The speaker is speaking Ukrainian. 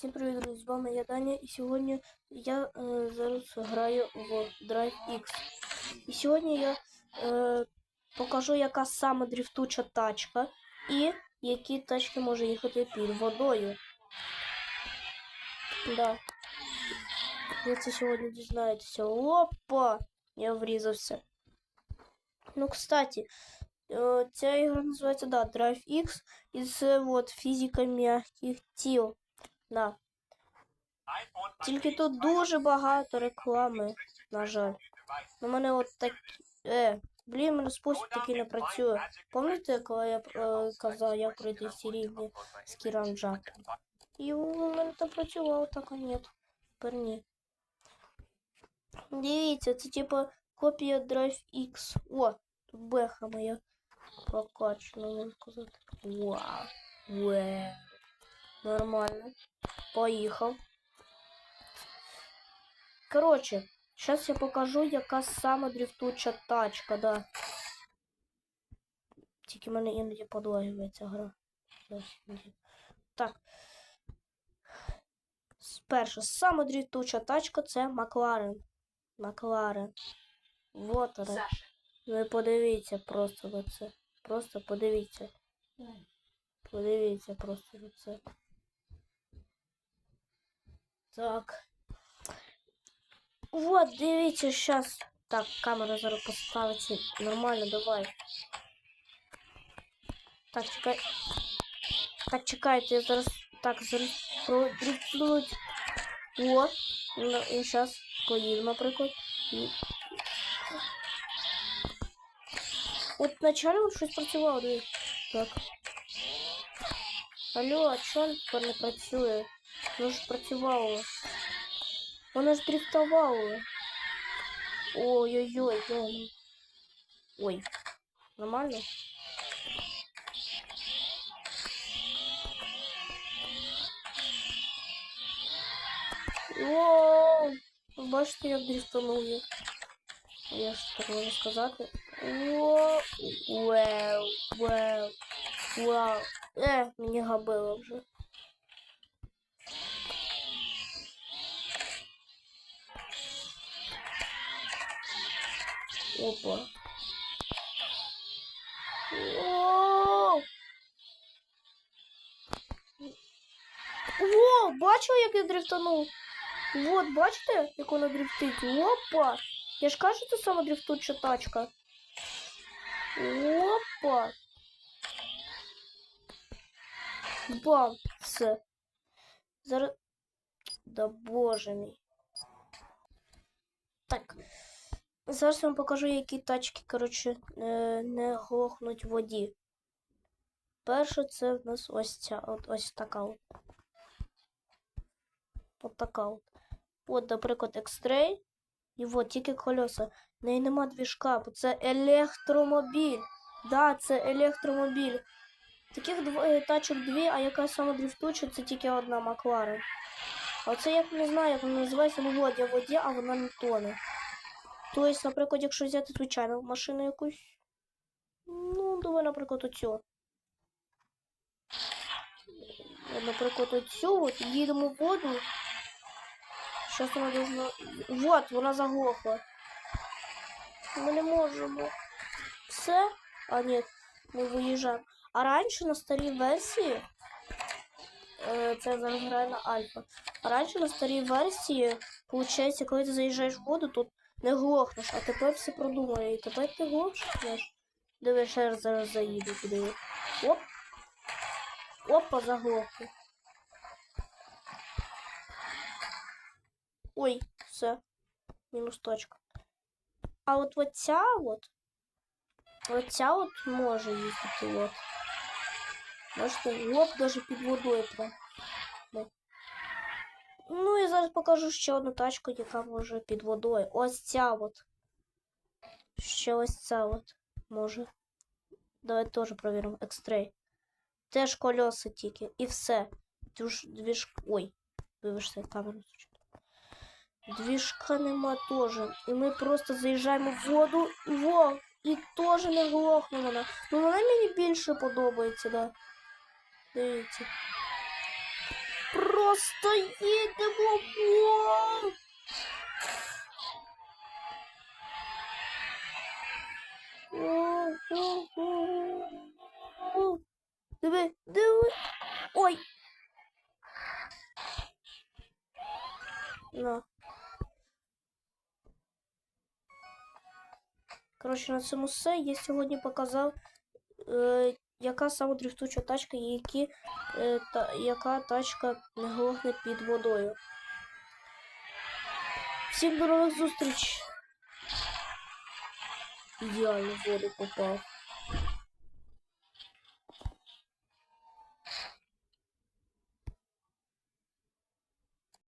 Всім привіт, друзі! З вами я Даня, і сьогодні я е, зараз граю в Drive X. І сьогодні я е, покажу, яка саме дрифтуча тачка і які тачки може їхати під водою. Да. Ви це сьогодні дізнаєтеся. Опа! Я врізався. Ну, кстати, е, ця ігра називається да, Drive X, і це от фізика м'яких тіл. Да. Тільки тут дуже багато реклами, на жаль. У мене от так. Е, блін, мене спосіб такий не працює. Пам'ятаєте, коли я е, казав, як пройти всі рівні з Кіранджаком? І у мене там працювало, так а ні. Тепер ні. Дивіться, це типа копія Drive X. О, тут беха моя прокачана, можна сказати. Вау. Вау. Нормально. Поїхав. Коротше, зараз я покажу, яка сама дрифтуча тачка, да. Тільки мене іноді подлагується гра. Так. Перша, сама дрифтуча тачка це Макларен. Макларен. Вот вона. Ви подивіться просто на це. Просто подивіться. Подивіться просто на це. Так. Вот, дивіться, сейчас. Так, камера зараз поставиться. Нормально, давай. Так, чекай. Так, чекайте, я зараз. Так, зараз продрифтнуть. Вот. Ну, і зараз поїду, наприклад. І... От вначале от щось працювало, диви. Так. Алло, а чого не працює? Воно ж працювало. Воно ж дрифтовало. Ой-ой-ой, ой. Нормально? Воу! Бачите, як дрифтанув я. Я ж так можу сказати. Воу! Вау! Вау! Вау! Е, мені габило вже. Опа. Воу! Во, бачили, як я дрифтанув? Вот, бачите, як вона дрифтить? Опа! Я ж кажу, це сама дрифтуча тачка. Опа! Бам! Все. Зараз. Да боже мій. Так. Зараз я вам покажу, які тачки, коротше, е, не глохнуть в воді. Перше, це в нас ось ця, от ось така от. От така от. От, наприклад, X-Tray. І от тільки колеса. В неї нема двіжка, бо це електромобіль. Да, це електромобіль. Таких дв... е, тачок дві, а яка сама дрифтуча, це тільки одна Макларен. А це я не знаю, як вона називається, ну от я в воді, а вона не тоне. Тобто, наприклад, якщо взяти звичайну машину якусь. Ну, давай, наприклад, оцю. Наприклад, оцю, от, їдемо в воду. Щас вона должна. Вот, вона заглохла. Ми не можемо. Все? А, ні, ми виїжджаємо. А раніше на старій версії. е, Це зараз граю на Альфа. А раніше на старій версії, виходить, коли ти заїжджаєш в воду, тут не глохнеш, а тепер все продумали. І тепер ти глохнеш. Диви, ще раз зараз заїду туди. Оп. Опа, заглохли. Ой, все. Мінус точка. А от оця от. Оця от може їздити, от. Бачите, от даже під водою прям. Зараз покажу ще одну тачку, яка може під водою. Ось ця от. Ще ось ця от може. Давайте теж провіримо. Екстрей. Теж колеса тільки. І все. Двіж... Двіж... Ой, вибачте, камеру. Двіжка нема теж. І ми просто заїжджаємо в воду. Во! І теж не глохне вона. Ну вона мені більше подобається, да. Дивіться. Просто! Вау, вау, вау. Диви, диви. Ой. На. Коротше, на цьому. Я сьогодні показав, е, яка саме дрифтуча тачка які, е, та, яка тачка не глохне під водою. Всім до нових зустріч! Ідеально в воду попав.